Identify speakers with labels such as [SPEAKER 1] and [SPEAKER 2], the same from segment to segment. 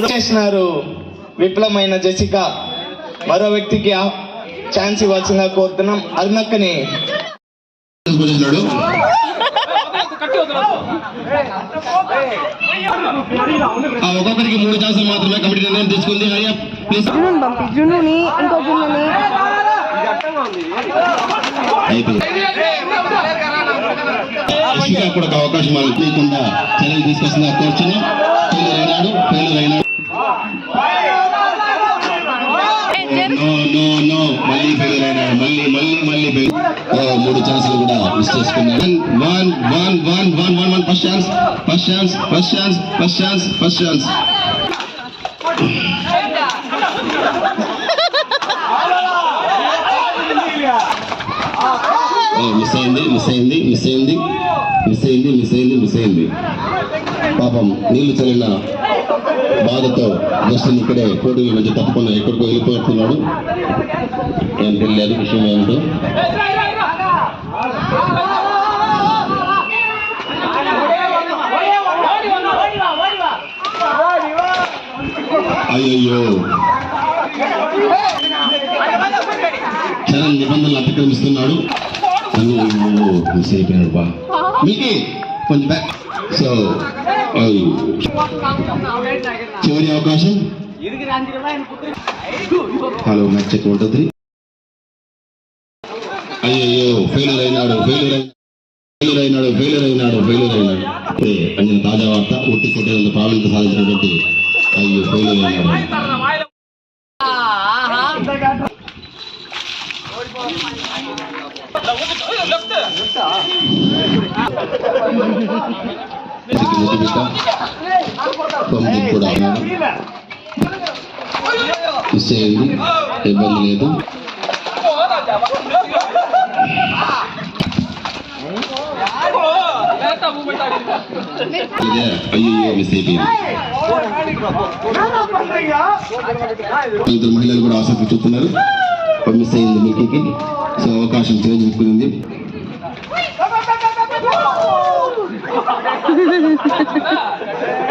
[SPEAKER 1] మూడు చేసినారు. విఫలమైన జసిక. మరో వ్యక్తికి ఛాన్స్ ఇవ్వాల్సిందిగా కోరుతున్నాం. అరుణక్కని.
[SPEAKER 2] ఒక్కొక్కరికి మూడు ఛాన్సులు మాత్రమే కమిటీ నిర్ణయం తీసుకుంది. కూడా అవకాశం లేకుండా చర్యలు తీసుకొస్తుందా కోరుచున్నాం. ఫెయిలర్ అయినాడు ఫెయిలర్ అయినాడు నో నో నో మళ్ళీ ఫెయిలర్ అయినాడు మళ్ళీ మళ్ళీ మళ్ళీ failure. మూడు ఛాన్సులు కూడా మిస్ చేసుకున్నాడు. One one one one one one first chance first chance first chance first chance first chance miss అయింది మిస్ అయింది మిస్ అయింది మిస్ అయింది మిస్ అయింది మిస్ అయింది. పాపం నీళ్ళు చల్లిన బాధతో జస్టిన్ ఇక్కడే పోటీల నుంచి తప్పకుండా ఎక్కడికో వెళ్ళిపోతున్నాడు. ఏం తెలియదు విషయం ఏమిటో. అయ్యయ్యో. చరణ్ నిబంధనలు అతిక్రమిస్తున్నాడు. మిస్ బా. మీకే కొంచెం బ్యాక్ సో అయ్యో. చివరి అవకాశం? Hello match check one three. అయ్యో ఫెయిలర్ అయినాడు ఫెయిలర్ ఫెయిలర్ అయినాడు ఫెయిలర్ అయినాడు ఫెయిలర్ అయినాడు. అందిన తాజా వార్త ఉట్టి కొట్టేందుకు ప్రావీణ్యత సాధించినటువంటి అయ్యో ఫెయిలర్ అయినాడు. ఇది ముద్దు బిడ్డ తొమ్మిది కూడా ఉన్నాడు మిస్ అయింది ఇబ్బంది లేదు ఇదే అయ్యో మిస్ అయిపోయింది ఇద్దరు మహిళలు కూడా ఆసక్తి చూపుతున్నారు మిస్ అయింది మీకు సో అవకాశం చేజిక్కుంది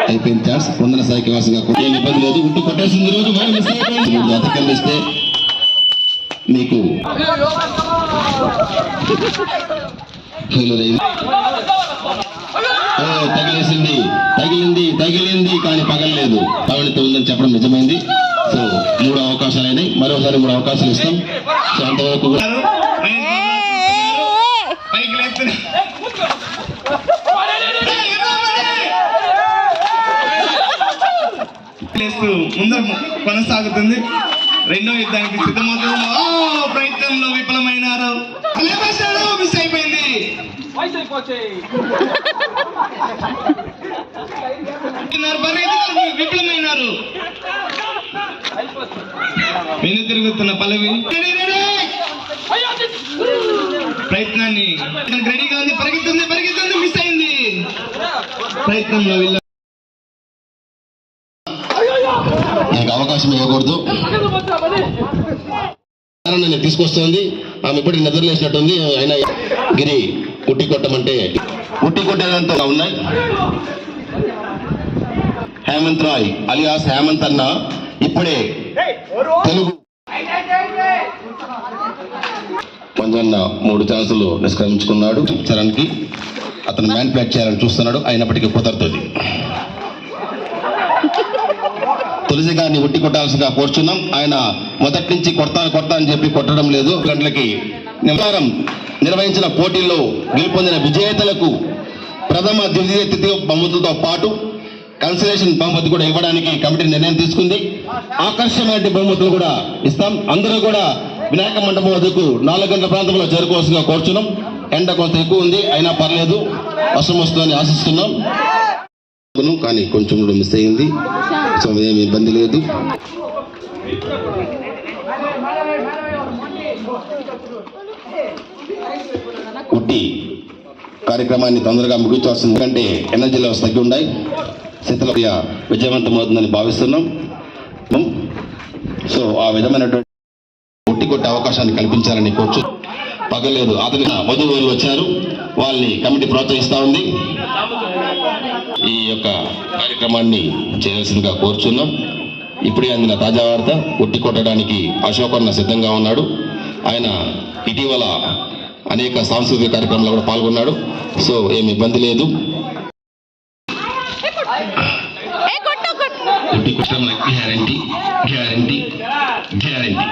[SPEAKER 2] అయిపోయింది ఛాన్స్ పొందిన సాయికి వాసంగా కూడా ఏం ఇబ్బంది లేదు. ఉంటూ కొట్టేసింది రోజు మరి అతిక్రమిస్తే మీకు అయింది. తగిలేసింది. తగిలింది తగిలింది కానీ పగలలేదు. పగలితో ఉందని చెప్పడం నిజమైంది. సో మూడు అవకాశాలు అయినాయి. మరోసారి మూడు అవకాశాలు ఇస్తాం. సో అంతవరకు
[SPEAKER 1] లేస్తూ కొనసాగుతుంది. రెండో యుద్ధానికి సిద్ధమవుతుంది ప్రయత్నంలో విఫలమైనారు. మిస్ అయిపోయింది. విఫలమైనారు. వెను తిరుగుతున్న పల్లవి. ప్రయత్నాన్ని రెడీగా ఉంది పరిగెత్తుంది పరిగెత్తుంది మిస్ అయింది. ప్రయత్నంలో వీళ్ళ
[SPEAKER 2] అవకాశం ఇవ్వకూడదు. నేను తీసుకొస్తుంది. ఆమె ఇప్పటికి నిద్రలేసినట్టుంది ఆయన గిరి ఉట్టి కొట్టమంటే ఉట్టి కొట్టేదంతా ఉన్నాయి. హేమంత్ రాయ్ అలియాస్ హేమంత్ అన్న ఇప్పుడే తెలుగు మంజన్న మూడు ఛాన్సులు నిష్క్రమించుకున్నాడు చరణ్కి. అతను మ్యాన్ప్లాట్ చేయాలని చూస్తున్నాడు. అయినప్పటికీ కుదరతుంది తులసి గారిని ఉట్టి కొట్టాల్సిందిగా కోరుచున్నాం. ఆయన మొదటి నుంచి కొడతాను కొడతా అని చెప్పి కొట్టడం లేదు. గంటలకి నివారం నిర్వహించిన పోటీల్లో గెలుపొందిన విజేతలకు ప్రథమ ద్వితీయ తృతీయ బహుమతులతో పాటు కన్సలేషన్ బహుమతి కూడా ఇవ్వడానికి కమిటీ నిర్ణయం తీసుకుంది. ఆకర్షణమైన బహుమతులు కూడా ఇస్తాం. అందరూ కూడా వినాయక మండపం వద్దకు నాలుగు గంటల ప్రాంతంలో చేరుకోవాల్సిందిగా కోరుచున్నాం. ఎండ కొంత ఎక్కువ ఉంది అయినా పర్లేదు. వర్షం వస్తుందని ఆశిస్తున్నాం. అనుకున్నాం, కానీ కొంచెం కూడా మిస్ అయింది సో ఏమి ఇబ్బంది లేదు. ఉట్టి కార్యక్రమాన్ని తొందరగా ముగించాల్సింది ఎందుకంటే ఎనర్జీ లెవెల్స్ తగ్గి ఉన్నాయి. శీతలప్రియ విజయవంతమవుతుందని భావిస్తున్నాం. సో ఆ విధమైనటువంటి ఉట్టి కొట్టే అవకాశాన్ని కల్పించాలని కోర్చు పగలేదు. అతని మధువులు వచ్చారు. వాళ్ళని కమిటీ ప్రోత్సహిస్తా ఉంది. ఈ యొక్క కార్యక్రమాన్ని చేయాల్సిందిగా కోరుచున్నాం. ఇప్పుడే అందిన తాజా వార్త ఉట్టి కొట్టడానికి అశోక్ అన్న సిద్ధంగా ఉన్నాడు. ఆయన ఇటీవల అనేక సాంస్కృతిక కార్యక్రమాల్లో కూడా పాల్గొన్నాడు. సో ఏమి ఇబ్బంది లేదు. ఉట్టి కొట్టడం గ్యారంటీ గ్యారంటీ గ్యారంటీ.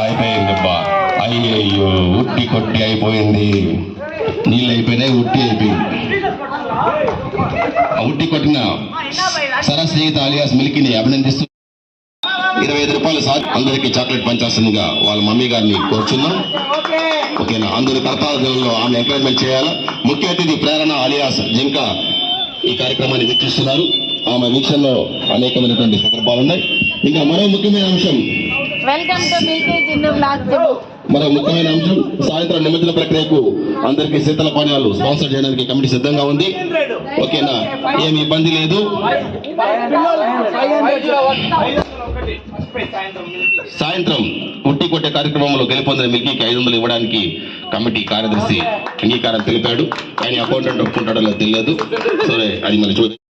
[SPEAKER 2] అయిపోయిందబ్బా అయ్యయ్యో ఉట్టి కొట్టి అయిపోయింది. నీళ్ళు అయిపోయినాయి ఉట్టి అయిపోయింది. ఆ ఉట్టి కొట్టిన సరస్నేహిత అలియాస్ మిల్కిని అభినందిస్తూ ఇరవై ఐదు రూపాయలు సార్. అందరికీ చాక్లెట్ పంచాల్సిందిగా వాళ్ళ మమ్మీ గారిని కోరుచున్నాం. ఓకేనా? అందరూ కర్తాల ఆమె ఎంకరేజ్మెంట్ చేయాలా? ముఖ్య అతిథి ప్రేరణ అలియాస్ జింక ఈ కార్యక్రమాన్ని వీక్షిస్తున్నారు. ఆమె వీక్షణలో అనేకమైనటువంటి సందర్భాలు ఉన్నాయి ఇంకా మరో ముఖ్యమైన అంశం.
[SPEAKER 3] వెల్కమ్ టు మిల్కీ బ్లాక్
[SPEAKER 2] మరో ముఖ్యమైన అంశం సాయంత్రం నిమజ్జన ప్రక్రియకు అందరికీ శీతల పానీయాలు స్పాన్సర్ చేయడానికి కమిటీ సిద్ధంగా ఉంది. ఓకేనా? ఏమి ఇబ్బంది లేదు. సాయంత్రం ఉట్టి కొట్టే కార్యక్రమంలో గెలుపొందిన మిల్కీకి ఐదు వందలు ఇవ్వడానికి కమిటీ కార్యదర్శి అంగీకారం తెలిపాడు. ఆయన అకౌంటెంట్ ఒప్పుకుంటాడో తెలియదు. సరే అది మరి చూద్దాం.